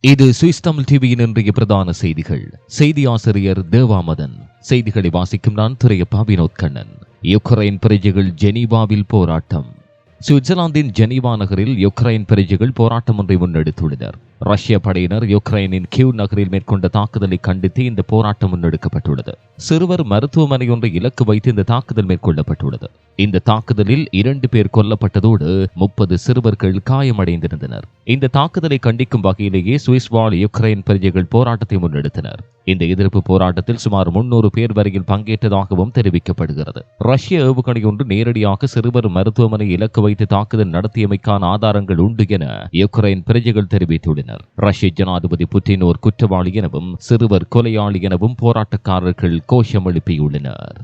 இது சுவிஸ் தமிழ் டிவியின் இன்றைய பிரதான செய்திகள். செய்தி ஆசிரியர் தேவாமதன். செய்திகளை வாசிக்கும் நான் திரையப்பா வினோத் கண்ணன். யுக்ரைன் பிரஜைகள் ஜெனீவாவில் போராட்டம். சுவிட்சர்லாந்தின் ஜெனீவா நகரில் யுக்ரைன் பிரஜைகள் போராட்டம் ஒன்றை முன்னெடுத்துள்ளனர். ரஷ்ய படையினர் யுக்ரைனின் கியூ நகரில் மேற்கொண்ட தாக்குதலை கண்டித்து இந்த போராட்டம் முன்னெடுக்கப்பட்டுள்ளது. சிறுவர் மருத்துவமனை ஒன்றை இலக்கு வைத்து இந்த தாக்குதல் மேற்கொள்ளப்பட்டுள்ளது. இந்த தாக்குதலில் இரண்டு பேர் கொல்லப்பட்டதோடு முப்பது சிறுவர்கள் காயமடைந்திருந்தனர். இந்த தாக்குதலை கண்டிக்கும் வகையிலேயே சுவிஸ் வாழ் யுக்ரைன் பிரஜைகள் போராட்டத்தை முன்னெடுத்தனர். இந்த எதிர்ப்பு போராட்டத்தில் சுமார் முன்னூறு பேர் வரையில் பங்கேற்றதாகவும் தெரிவிக்கப்படுகிறது. ரஷ்ய ஏவுகணை ஒன்று நேரடியாக சிறுவர் மருத்துவமனை இலக்கு வைத்து தாக்குதல் நடத்தியமைக்கான ஆதாரங்கள் உண்டு என யுக்ரைன் பிரஜைகள் தெரிவித்துள்ளனர். ரஷ்ய ஜனாதிபதி புட்டின் ஒரு குற்றவாளி எனவும் சிறுவர் கொலையாளி எனவும் போராட்டக்காரர்கள் கோஷம் எழுப்பியுள்ளனர்.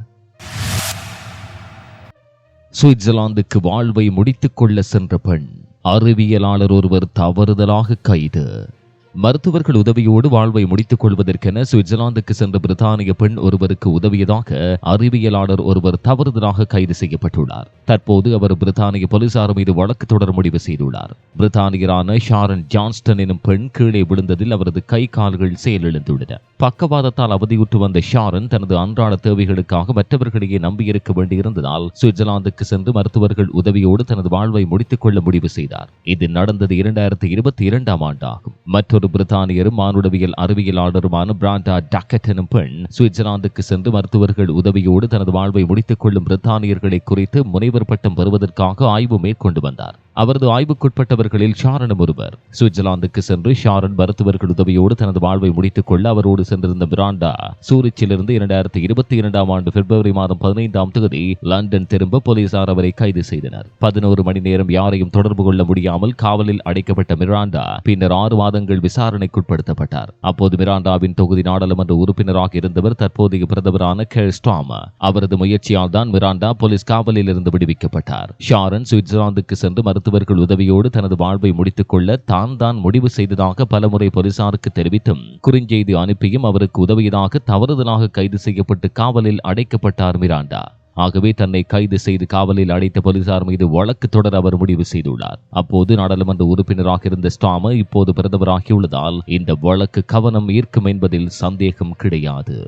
சுவிட்சர்லாந்துக்கு வாழ்வை முடித்துக் கொள்ள சென்ற பெண் அறிவியலாளர் ஒருவர் தவறுதலாக கைது. மருத்துவர்கள் உதவியோடு வாழ்வை முடித்துக் கொள்வதற்கென சுவிட்சர்லாந்துக்கு சென்ற பிரித்தானிய பெண் ஒருவருக்கு உதவியதாக அறிவியலாளர் ஒருவர் தவறுதலாக கைது செய்யப்பட்டுள்ளார். தற்போது அவர் பிரித்தானிய போலீசார் மீது வழக்கு தொடர முடிவு செய்துள்ளார். பிரித்தானியரான ஷாரன் ஜான்ஸ்டன் எனும் பெண் கீழே விழுந்ததில் அவரது கை கால்கள் செயலிழந்துள்ளன. பக்கவாதத்தால் அவதியுற்று வந்த ஷாரன் தனது அன்றாட தேவைகளுக்காக மற்றவர்களையே நம்பியிருக்க வேண்டியிருந்ததால் சுவிட்சர்லாந்துக்கு சென்று மருத்துவர்கள் உதவியோடு தனது வாழ்வை முடித்துக் கொள்ள முடிவு செய்தார். இது நடந்தது இரண்டாயிரத்தி இருபத்தி இரண்டாம் ஆண்டாகும். மற்றொரு பிரித்தானியரும் மானுடவியல் அறிவியலாளருமான பிராண்டா டக்கட் எனும் பெண் சுவிட்சர்லாந்துக்கு சென்று மருத்துவர்கள் உதவியோடு தனது வாழ்வை முடித்துக் கொள்ளும் பிரித்தானியர்களை குறித்து முனைவர் பட்டம் பெறுவதற்காக ஆய்வு மேற்கொண்டு வந்தார். அவரது ஆய்வுக்குட்பட்டவர்களில் ஷாரனும் ஒருவர். சுவிட்சர்லாந்துக்கு சென்று ஷாரன் மருத்துவர்கள் உதவியோடு தனது வாழ்வை முடித்துக் கொள்ள அவரோடு சென்றிருந்த பிராண்டா சூரிச்சிலிருந்து இரண்டாயிரத்தி இருபத்தி இரண்டாம் ஆண்டு பிப்ரவரி மாதம் பதினைந்தாம் தேதி லண்டன் திரும்ப போலீசார் அவரை கைது செய்தனர். பதினோரு மணி நேரம் யாரையும் தொடர்பு கொள்ள முடியாமல் காவலில் அடைக்கப்பட்ட மிராண்டா பின்னர் ஆறு மாதங்கள் விசாரணைக்குட்படுத்தப்பட்டார். அப்போது மிராண்டாவின் தொகுதி நாடாளுமன்ற உறுப்பினராக இருந்தவர் தற்போதைய பிரதமரான கேர் ஸ்டாம். அவரது முயற்சியால் தான் மிராண்டா போலீஸ் காவலில் இருந்து விடுவிக்கப்பட்டார். ஷாரன் சுவிட்சர்லாந்துக்கு சென்று மருத்துவர்கள் உதவியோடு தனது வாழ்வை முடித்துக் கொள்ள தான் தான் முடிவு செய்ததாக பலமுறை போலீசாருக்கு தெரிவித்தும் குறுஞ்செய்தி அனுப்பியும் அவருக்கு உதவியதாக தவறுதலாக கைது செய்யப்பட்டு காவலில் அடைக்கப்பட்டார் மிராண்டா. ஆகவே தன்னை கைது செய்து காவலில் அடைத்த போலீசார் மீது வழக்கு தொடர அவர் முடிவு செய்துள்ளார். அப்போது நாடாளுமன்ற உறுப்பினராக இருந்த ஸ்டாம இப்போது பிரதமராகியுள்ளதால் இந்த வழக்கு கவனம் ஈர்க்கும் என்பதில் சந்தேகம் கிடையாது.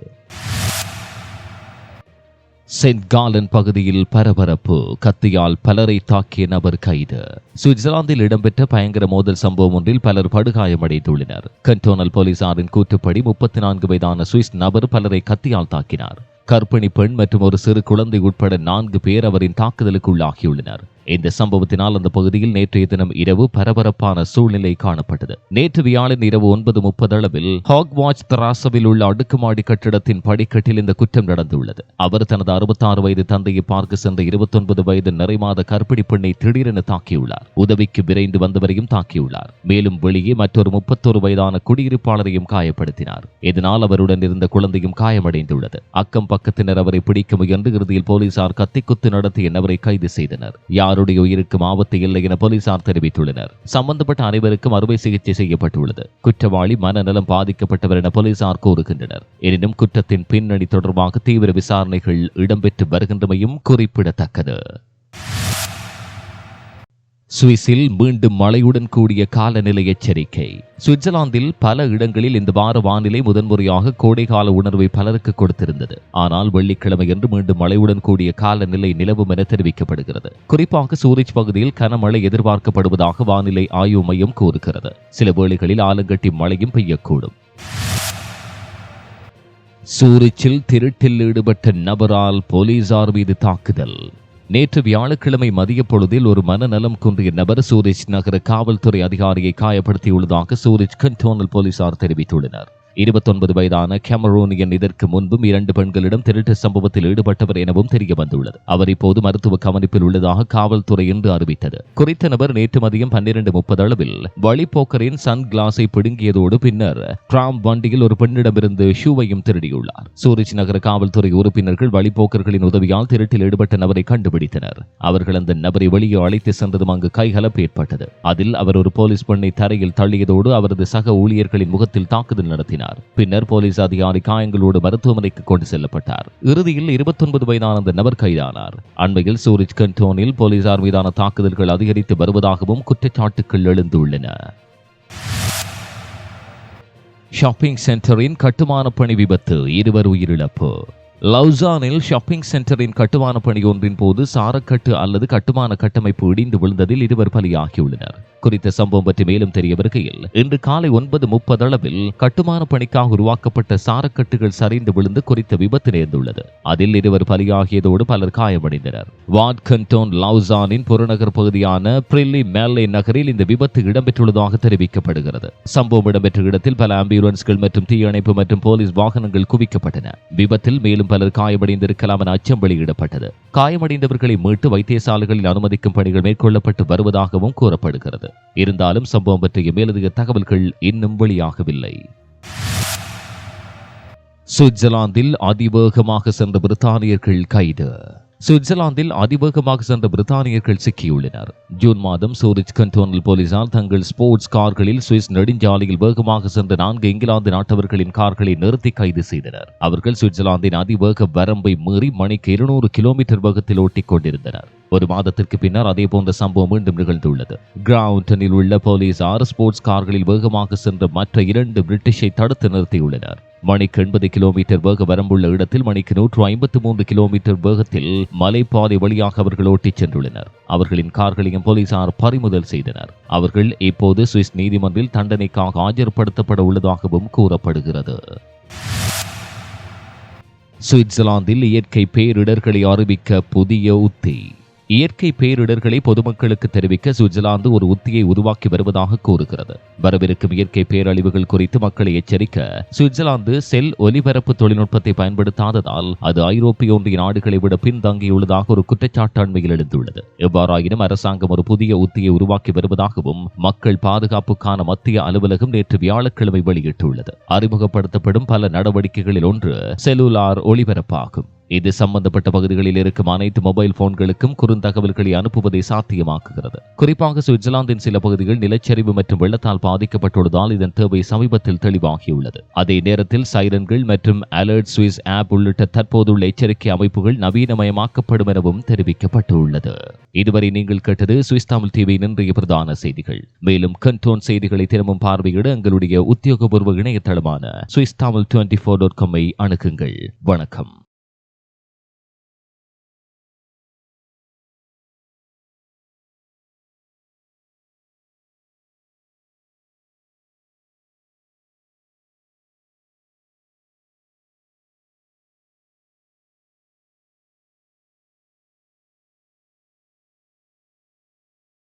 சென்ட் காலன் பகுதியில் பரபரப்பு கத்தியால் பலரை தாக்கிய நபர் கைது. சுவிட்சர்லாந்தில் இடம்பெற்ற பயங்கர மோதல் சம்பவம் ஒன்றில் பலர் படுகாயமடைந்துள்ளனர். கண்டோனல் போலீசாரின் கூற்றுப்படி முப்பத்தி நான்கு வயதான சுவிஸ் நபர் பலரை கத்தியால் தாக்கினார். கர்ப்பிணி பெண் மற்றும் ஒரு சிறு குழந்தை உட்பட நான்கு பேர் அவரின் தாக்குதலுக்கு உள்ளாகியுள்ளனர் இந்த சம்பவத்தினால் அந்த பகுதியில் நேற்றைய தினம் இரவு பரபரப்பான சூழ்நிலை காணப்பட்டது. நேற்று வியாழன் இரவு ஒன்பது முப்பது அளவில் ஹாக்வாச் தராசவில் உள்ள அடுக்குமாடி கட்டிடத்தின் படிக்கட்டில் இந்த குற்றம் நடந்துள்ளது. அவர் தனது அறுபத்தாறு வயது தந்தையை பார்க்க சென்ற இருபத்தொன்பது வயது நிறைமாத கர்ப்பிணி பெண்ணை திடீரென தாக்கியுள்ளார். உதவிக்கு விரைந்து வந்தவரையும் தாக்கியுள்ளார். மேலும் வெளியே மற்றொரு முப்பத்தொரு வயதான குடியிருப்பாளரையும் காயப்படுத்தினார். இதனால் அவருடன் இருந்த குழந்தையும் காயமடைந்துள்ளது. அக்கம் பக்கத்தினர் அவரை பிடிக்க முயன்று இறுதியில் போலீசார் கத்திக்குத்து நடத்தி நபரை கைது செய்தனர். யாருடைய உயிருக்கும் ஆபத்து இல்லை என போலீசார் தெரிவித்துள்ளனர். சம்பந்தப்பட்ட அனைவருக்கும் அறுவை சிகிச்சை செய்யப்பட்டுள்ளது. குற்றவாளி மனநலம் பாதிக்கப்பட்டவர் என போலீசார் கூறுகின்றனர். எனினும் குற்றத்தின் பின்னணி தொடர்பாக தீவிர விசாரணைகள் இடம்பெற்று வருகின்றமையும் குறிப்பிடத்தக்கது. சுவிஸில் மீண்டும் மழையுடன் கூடிய காலநிலை எச்சரிக்கை. சுவிட்சர்லாந்தில் பல இடங்களில் இந்த வார வானிலை முதன்முறையாக கோடைகால உணர்வை பலருக்கு கொடுத்திருந்தது. ஆனால் வெள்ளிக்கிழமையன்று மீண்டும் மழையுடன் கூடிய காலநிலை நிலவும் என தெரிவிக்கப்படுகிறது. குறிப்பாக சூரிச் பகுதியில் கனமழை எதிர்பார்க்கப்படுவதாக வானிலை ஆய்வு மையம் கூறுகிறது. சில வேளைகளில் ஆலங்கட்டி மழையும் பெய்யக்கூடும். சூரிச்சில் திருட்டில் ஈடுபட்ட நபரால் போலீசார் மீது தாக்குதல். நேற்று வியாழக்கிழமை மதிய பொழுதில் ஒரு மனநலம் குன்றிய நபர் சூரிச் நகர காவல்துறை அதிகாரியை காயப்படுத்தியுள்ளதாக சூரிச் கண்டோனல் போலீசார் தெரிவித்துள்ளனர். இருபத்தொன்பது வயதான கெமரோனியன் இதற்கு முன்பும் இரண்டு பெண்களிடம் திருட்டு சம்பவத்தில் ஈடுபட்டவர் எனவும் தெரிய வந்துள்ளது அவர் இப்போது மருத்துவ கவனிப்பில் உள்ளதாக காவல்துறை இன்று அறிவித்தது. குறித்த நபர் நேற்று மதியம் பன்னிரண்டு முப்பது அளவில் வழிபோக்கரின் சன் கிளாஸை பிடுங்கியதோடு பின்னர் டிராம் வண்டியில் ஒரு பெண்ணிடமிருந்து ஷூவையும் திருடியுள்ளார். சூரிச் நகர காவல்துறை உறுப்பினர்கள் வழிபோக்கர்களின் உதவியால் திருட்டில் ஈடுபட்ட நபரை கண்டுபிடித்தனர். அவர்கள் அந்த நபரை வெளியே அழைத்து சென்றதும் அங்கு கைகலப்பு ஏற்பட்டது. அதில் அவர் ஒரு போலீஸ் பெண்ணை தரையில் தள்ளியதோடு அவரது சக ஊழியர்களின் முகத்தில் தாக்குதல் நடத்தினார். பின்னர் போலீஸ் அதிகாரி காயங்களோடு மருத்துவமனைக்கு கொண்டு செல்லப்பட்டார். இறுதியில் இருபத்தொன்பது வயதான அந்த நபர் கைதானார். அண்மையில் சூரிஜ் கண்டோனில் போலீசார் மீதான தாக்குதல்கள் அதிகரித்து வருவதாகவும் குற்றச்சாட்டுகள் எழுந்துள்ளன. ஷாப்பிங் சென்டரின் கட்டுமான பணி விபத்து இருவர் உயிரிழப்பு. லவ்சானில் ஷாப்பிங் சென்டரின் கட்டுமான பணி ஒன்றின் போது சாரக்கட்டு அல்லது கட்டுமான கட்டமைப்பு இடிந்து விழுந்ததில் இருவர் பலியாகியுள்ளனர். குறித்த சம்பவம் பற்றி மேலும் தெரிய வருகையில் இன்று காலை ஒன்பது முப்பது அளவில் கட்டுமான பணிக்காக உருவாக்கப்பட்ட சாரக்கட்டுகள் சரிந்து விழுந்து குறித்த விபத்து நேர்ந்துள்ளது. அதில் இருவர் பலியாகியதோடு பலர் காயமடைந்தனர். வாட்கன்டோன் லவுசானின் புறநகர் பகுதியான பிரில்லி மேலே நகரில் இந்த விபத்து இடம்பெற்றுள்ளதாக தெரிவிக்கப்படுகிறது. சம்பவம் இடம்பெற்ற இடத்தில் பல ஆம்புலன்ஸ்கள் மற்றும் தீயணைப்பு மற்றும் போலீஸ் வாகனங்கள் குவிக்கப்பட்டன. விபத்தில் மேலும் பலர் காயமடைந்திருக்கலாம் என அச்சம் வெளியிடப்பட்டது. காயமடைந்தவர்களை மீட்டு வைத்தியசாலைகளில் அனுமதிக்கும் பணிகள் மேற்கொள்ளப்பட்டு வருவதாகவும் கூறப்படுகிறது. இருந்தாலும் சம்பவம் பற்றிய மேலதிக தகவல்கள் இன்னும் வெளியாகவில்லை. சுவிட்சர்லாந்தில் அதிவேகமாக சென்ற பிரித்தானியர்கள் கைது. சுவிட்சர்லாந்தில் அதிவேகமாக சென்ற பிரித்தானியர்கள் சிக்கியுள்ளனர். ஜூன் மாதம் சூரிச் கண்டோனல் போலீசார் தங்கள் ஸ்போர்ட்ஸ் கார்களில் சுவிஸ் நெடுஞ்சாலையில் வேகமாக சென்ற நான்கு இங்கிலாந்து நாட்டவர்களின் கார்களை நிறுத்தி கைது செய்தனர். அவர்கள் சுவிட்சர்லாந்தின் அதிவேக வரம்பை மீறி மணிக்கு இருநூறு கிலோமீட்டர் வேகத்தில் ஓட்டிக் கொண்டிருந்தனர். ஒரு மாதத்திற்கு பின்னர் அதே போன்ற சம்பவம் மீண்டும் நிகழ்ந்துள்ளது. கிரவுண்டனில் உள்ள போலீசார் ஸ்போர்ட்ஸ் கார்களில் வேகமாக சென்ற மற்ற இரண்டு பிரிட்டிஷை தடுத்து நிறுத்தியுள்ளனர். மணிக்கு எண்பது கிலோமீட்டர் வேக வரம்புள்ள இடத்தில் மணிக்கு நூற்று ஐம்பத்தி மூன்று கிலோமீட்டர் வேகத்தில் மலைப்பாதை வழியாக அவர்கள் ஓட்டிச் சென்றுள்ளனர். அவர்களின் கார்களையும் போலீசார் பறிமுதல் செய்தனர். அவர்கள் இப்போது சுவிஸ் நீதிமன்றில் தண்டனைக்காக ஆஜர்படுத்தப்பட உள்ளதாகவும் கூறப்படுகிறது. சுவிட்சர்லாந்தில் இயற்கை பேரிடர்களை அறிவிக்க புதிய உத்தி. இயற்கை பேரிடர்களை பொதுமக்களுக்கு தெரிவிக்க சுவிட்சர்லாந்து ஒரு உத்தியை உருவாக்கி வருவதாக கூறுகிறது. வரவிருக்கும் இயற்கை பேரழிவுகள் குறித்து மக்களை எச்சரிக்க சுவிட்சர்லாந்து செல் ஒலிபரப்பு தொழில்நுட்பத்தை பயன்படுத்தாததால் அது ஐரோப்பிய ஒன்றிய நாடுகளை விட பின்தங்கியுள்ளதாக ஒரு குற்றச்சாட்டு அண்மையில் எழுந்துள்ளது. எவ்வாறாயினும் அரசாங்கம் ஒரு புதிய உத்தியை உருவாக்கி வருவதாகவும் மக்கள் பாதுகாப்புக்கான மத்திய அலுவலகம் நேற்று வியாழக்கிழமை வெளியிட்டுள்ளது. அறிமுகப்படுத்தப்படும் பல நடவடிக்கைகளில் ஒன்று செல்லுலார் ஒளிபரப்பாகும் இது சம்பந்தப்பட்ட பகுதிகளில் இருக்கும் அனைத்து மொபைல் போன்களுக்கும் குறுந்தகவல்களை அனுப்புவதை சாத்தியமாக்குகிறது. குறிப்பாக சுவிட்சர்லாந்தின் சில பகுதிகள் நிலச்சரிவு மற்றும் வெள்ளத்தால் பாதிக்கப்பட்டுள்ளதால் இதன் தேவை சமீபத்தில் தெளிவாகியுள்ளது. அதே நேரத்தில் சைரன்கள் மற்றும் அலர்ட் சுவிஸ் ஆப் உள்ளிட்ட தற்போதுள்ள எச்சரிக்கை அமைப்புகள் நவீனமயமாக்கப்படும் எனவும் தெரிவிக்கப்பட்டுள்ளது. இதுவரை நீங்கள் கேட்டது சுவிஸ் தமிழ் டிவியின் இன்றைய பிரதான செய்திகள். மேலும் கண்டோன் செய்திகளை தினமும் பார்வையிட எங்களுடைய உத்தியோகபூர்வ இணையதளமான Swiss Tamil twenty four dot காமை அணுகுங்கள். வணக்கம்.